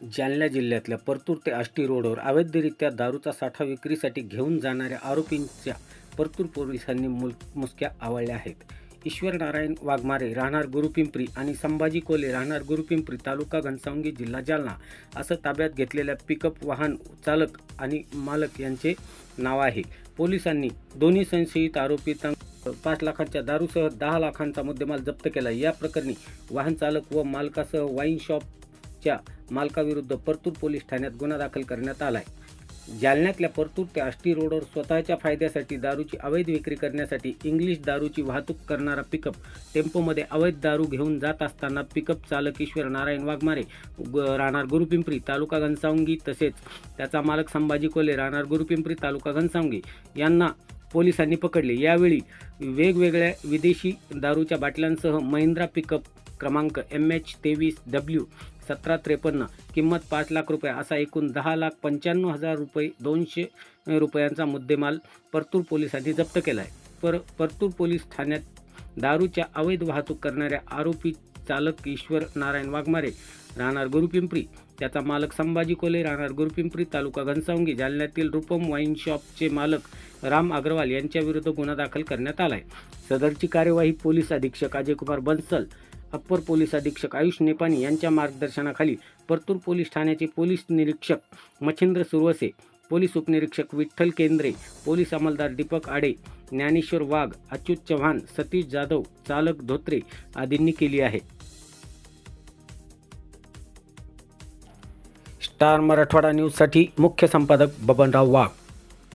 जालना जिल्ह्यातल्या परतूर ते आष्टी रोडवर अवैधरित्या दारूचा साठा विक्रीसाठी घेऊन जाणाऱ्या आरोपींच्या परतूर पोलिसांनी मुल मुसक्या आवळल्या आहेत. ईश्वर नारायण वाघमारे राहणार गुरुपिंपरी आणि संभाजी कोले राहणार गुरुपिंपरी तालुका घनसावंगी जिल्हा जालना असं ताब्यात घेतलेल्या पिकअप वाहन चालक आणि मालक यांचे नाव आहे. पोलिसांनी दोन्ही संशयित आरोपींना पाच लाखांच्या दारूसह दहा लाखांचा मुद्देमाल जप्त केला. या प्रकरणी वाहन चालक व मालकासह वाईन शॉपच्या मालकाविरुद्ध परतूर पोलीस ठाण्यात गुन्हा दाखल करण्यात आला आहे जालन्यातल्या परतूर ते आष्टी रोडवर स्वतःच्या फायद्यासाठी दारूची अवैध विक्री करण्यासाठी इंग्लिश दारूची वाहतूक करणारा पिकअप टेम्पोमध्ये अवैध दारू घेऊन जात असताना पिकअप चालक ईश्वर नारायण वाघमारे ग- राहणार गुरुपिंपरी तालुका घनसावंगी तसेच त्याचा मालक संभाजी कोले राहणार गुरुपिंपरी तालुका घनसावंगी यांना पोलिसांनी पकडले. यावेळी वेगवेगळ्या विदेशी दारूच्या बाटल्यांसह महिंद्रा पिकअप क्रमांक एम एच तेवीस डब्ल्यू सतरा त्रेपन्न किंमत पाच लाख रुपये असा एकूण दहा लाख पंच्याण्णव हजार रुपये दोनशे रुपयांचा मुद्देमाल परतूर पोलिसांनी जप्त केला आहे पर परतूर पोलीस ठाण्यात दारूच्या अवैध वाहतूक करणाऱ्या आरोपी चालक ईश्वर नारायण वाघमारे राहणार गुरुपिंपरी त्याचा मालक संभाजी कोले राहणार गुरुपिंपरी तालुका घनसावंगी जालन्यातील रुपम वाईन शॉपचे मालक राम अग्रवाल यांच्याविरुद्ध गुन्हा दाखल करण्यात आला आहे सदरची कार्यवाही पोलीस अधीक्षक अजयकुमार बन्सल अप्पर पोलीस अधीक्षक आयुष नेपानी यांच्या मार्गदर्शनाखाली परतूर पोलीस ठाण्याचे पोलीस निरीक्षक मच्छिंद्र सुरवसे पोलीस उपनिरीक्षक विठ्ठल केंद्रे पोलीस अंमलदार दीपक आडे ज्ञानेश्वर वाघ अच्युत चव्हाण सतीश जाधव चालक धोत्रे आदींनी केली आहे. स्टार मराठवाडा न्यूजसाठी मुख्य संपादक बबनराव वाघ.